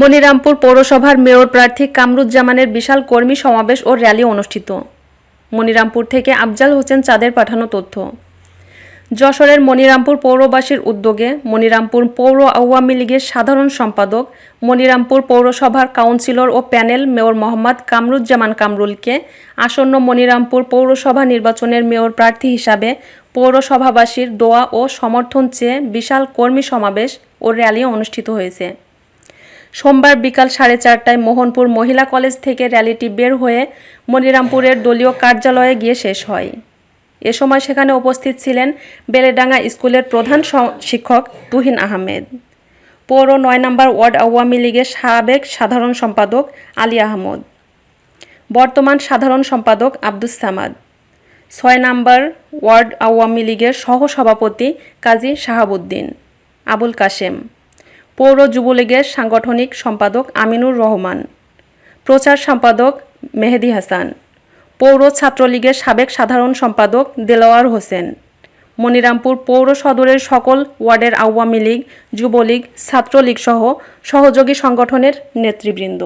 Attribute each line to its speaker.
Speaker 1: মনিরামপুর পৌরসভার মেয়র প্রার্থী কামরুজ্জামানের বিশাল কর্মী সমাবেশ ও র্যালি অনুষ্ঠিত। মনিরামপুর থেকে আফজাল হোসেন চাঁদের পাঠানো তথ্য। যশোরের মনিরামপুর পৌরবাসীর উদ্যোগে মনিরামপুর পৌর আওয়ামী লীগের সাধারণ সম্পাদক, মনিরামপুর পৌরসভার কাউন্সিলর ও প্যানেল মেয়র মোহাম্মদ কামরুজ্জামান কামরুলকে আসন্ন মনিরামপুর পৌরসভা নির্বাচনের মেয়র প্রার্থী হিসাবে পৌরসভাবাসীর দোয়া ও সমর্থন চেয়ে বিশাল কর্মী সমাবেশ ও র্যালি অনুষ্ঠিত হয়েছে। সোমবার বিকাল সাড়ে চারটায় মোহনপুর মহিলা কলেজ থেকে র্যালিটি বের হয়ে মনিরামপুরের দলীয় কার্যালয়ে গিয়ে শেষ হয়। এ সময় সেখানে উপস্থিত ছিলেন বেলেডাঙ্গা স্কুলের প্রধান শিক্ষক তুহিন আহমেদ। পৌর নয় নম্বর ওয়ার্ড আওয়ামী লীগের সাবেক সাধারণ সম্পাদক আলী আহমদ। বর্তমান সাধারণ সম্পাদক আব্দুস সামাদ। ছয় নম্বর ওয়ার্ড আওয়ামী লীগের সহসভাপতি কাজী শাহাবুদ্দিন, আবুল কাশেম। পৌর যুবলীগের সাংগঠনিক সম্পাদক আমিনুর রহমান, প্রচার সম্পাদক মেহেদি হাসান, পৌর ছাত্রলীগের সাবেক সাধারণ সম্পাদক দেলোয়ার হোসেন, মনিরামপুর পৌর সদরের সকল ওয়ার্ডের আওয়ামী লীগ, যুবলীগ, ছাত্রলীগসহ সহযোগী সংগঠনের নেতৃবৃন্দ।